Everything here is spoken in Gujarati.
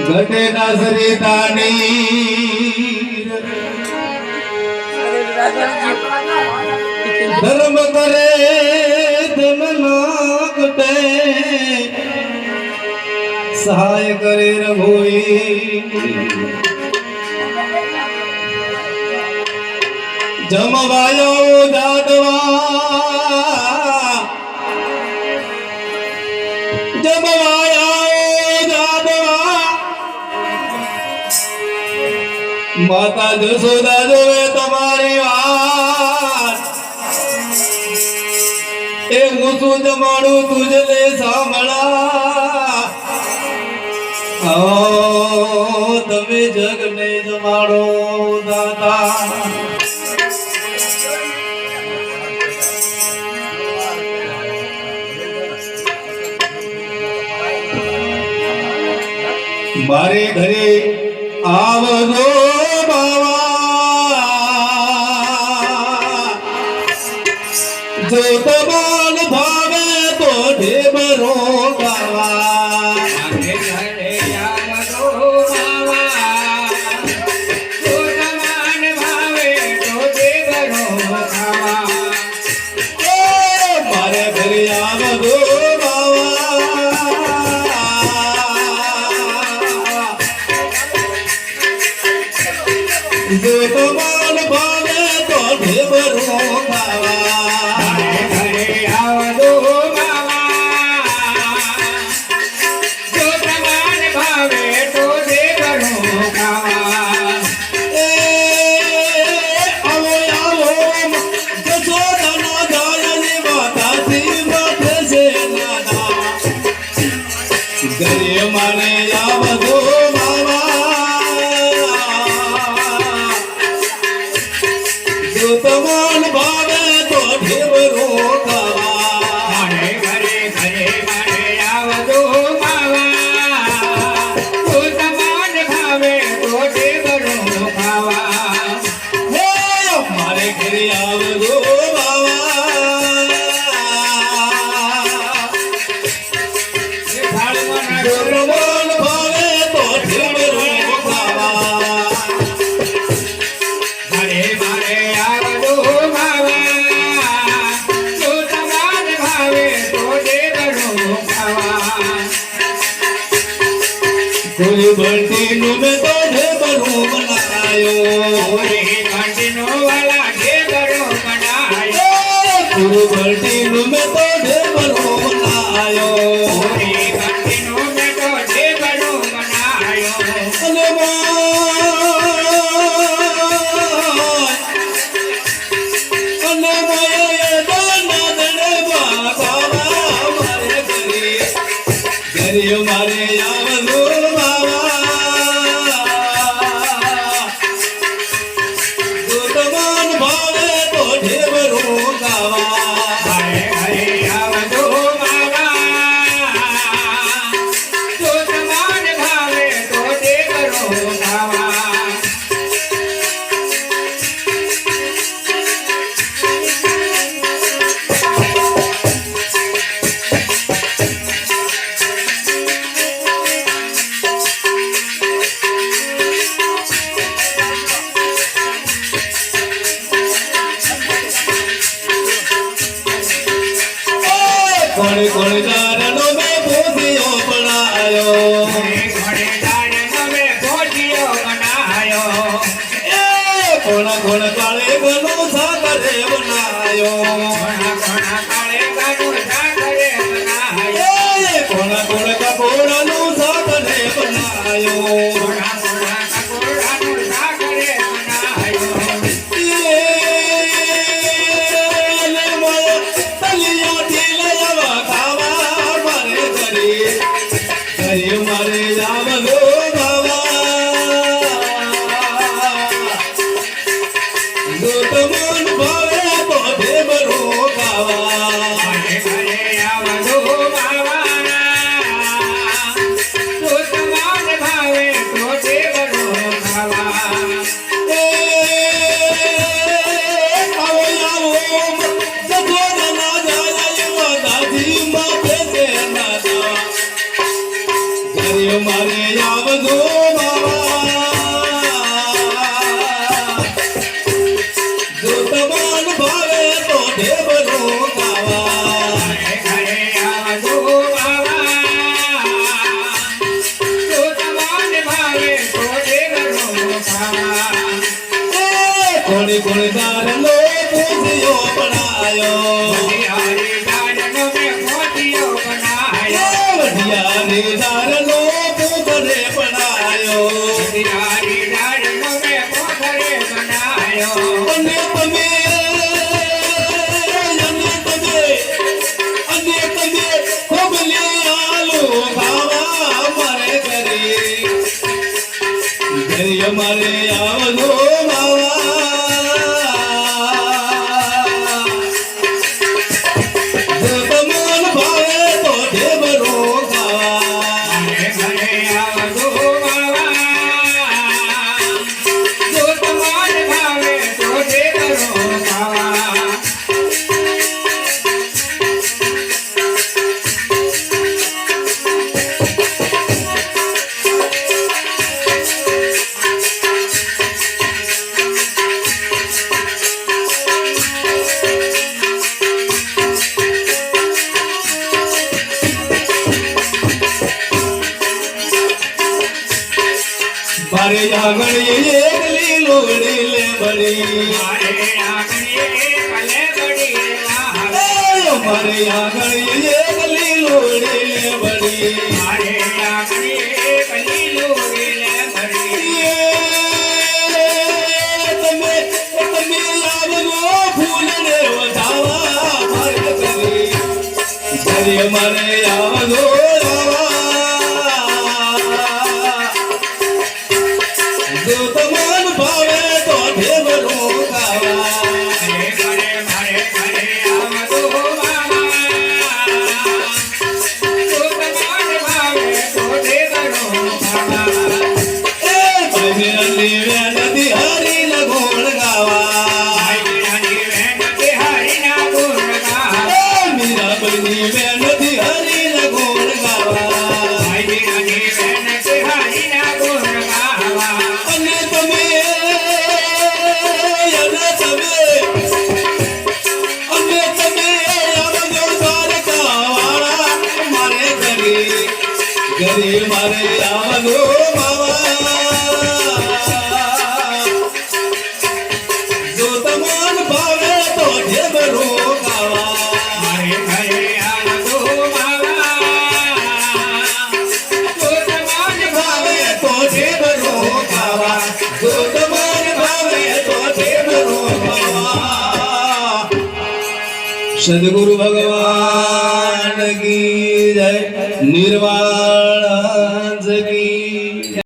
ઘટે નજરે તાની. ધર્મ કરે ધન ઘટે. સહાય કરે રઘુઈ. જમવાયો જાદવા માતા જસોદા જોવે તમારી વાત. એ હું શું જમાડું તુજલે સાંભળા. તમે જગને જમાડો દાતા. મારે ઘરે આવજો જો તમાન ભાવે તો ઢેબરો ગાવા જો મેં તો ઢેબરો બનાયો ઓરે કંટીનો વાલા દેવરો બનાયો ગુરુ ભરતીનું મેં તો ઢેબરો બનાયો ઓરે કોણ કોણ જારનો મેં ભૂતિયો બનાયો. ઘોડે ઘોડે દાડનો મેં ભોજિયો બનાયો. એ કોણ કોણ કાળે ગનો સાગરે બનાયો ઘણા ઘણા મારે આંગણીએ લીલુડી લે બડી મારે આંગણીએ ભલે બડી મારે આંગણીએ લીલુડી લે બડી સદગુરુ ભગવાન કી જય નિર્વાણ